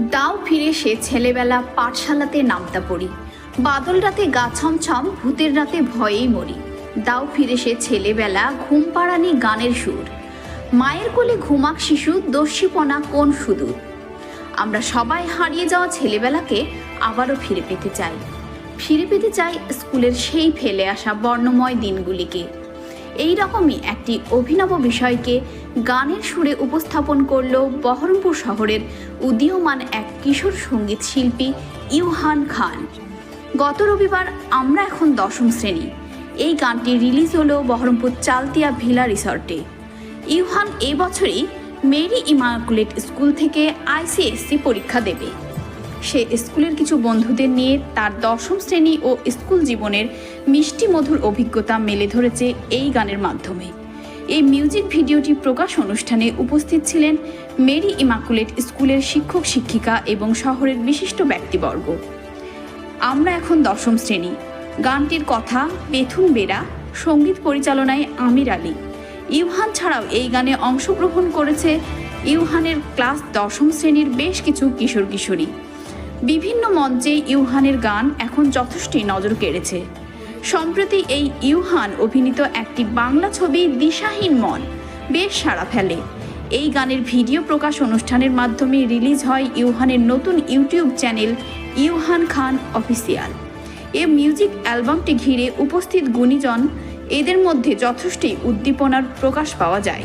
দাও ফিরে সে ছেলেবেলা পাঠশালাতে নামতা পড়ি। বাদল রাতে গা ছমছম, ভূতের রাতে ভয়েই মরি। দাও ফিরে সে ছেলেবেলা ঘুম পাড়ানি গানের সুর। মায়ের কোলে ঘুমাক শিশু, দস্যিপনা কোন সুদূর? আমরা সবাই হারিয়ে যাওয়া ছেলেবেলাকে আবারও ফিরে পেতে চাই। ফিরে পেতে চাই স্কুলের সেই ফেলে আসা বর্ণময় দিনগুলিকে। এই রকমই একটি অভিনব বিষয়কে গানের সুরে উপস্থাপন করল বহরমপুর শহরের উদীয়মান এক কিশোর সংগীত শিল্পী ইউহান খান। গত রবিবার আমরা এখন দশম শ্রেণি। এই গানটি রিলিজ হলো বহরমপুর চালতিয়া ভিলা রিসর্টে। ইউহান এবছরই মেরি ইমাকুলেট স্কুল থেকে আইসিএসসি পরীক্ষা দেবে। সে স্কুলের কিছু বন্ধুদের নিয়ে তার দশম শ্রেণি ও স্কুল জীবনের মিষ্টি মধুর অভিজ্ঞতা মেলে ধরেছে এই গানের মাধ্যমে। এই মিউজিক ভিডিওটি প্রকাশ অনুষ্ঠানে উপস্থিত ছিলেন মেরি ইমাকুলেট স্কুলের শিক্ষক, শিক্ষিকা এবং শহরের বিশিষ্ট ব্যক্তিবর্গ। আমরা এখন দশম শ্রেণি। গানটির কথা বেথুন বেরা, সংগীত পরিচালনায় আমির আলী। ইউহান ছাড়াও এই গানে অংশগ্রহণ করেছে ইউহানের ক্লাস দশম শ্রেণির বেশ কিছু কিশোর কিশোরী বিভিন্ন মঞ্চে ইউহানের গান এখন যথেষ্টই নজর কেড়েছে। সম্প্রতি এই ইউহান অভিনীত একটি বাংলা ছবি দিশাহীন মন বেশ সাড়া ফেলে। এই গানের ভিডিও প্রকাশ অনুষ্ঠানের মাধ্যমে রিলিজ হয় ইউহানের নতুন YouTube channel Yuhan Khan official. এ মিউজিক অ্যালবামটি ঘিরে উপস্থিত গুণীজন এদের মধ্যে যথেষ্টই উদ্দীপনার প্রকাশ পাওয়া যায়।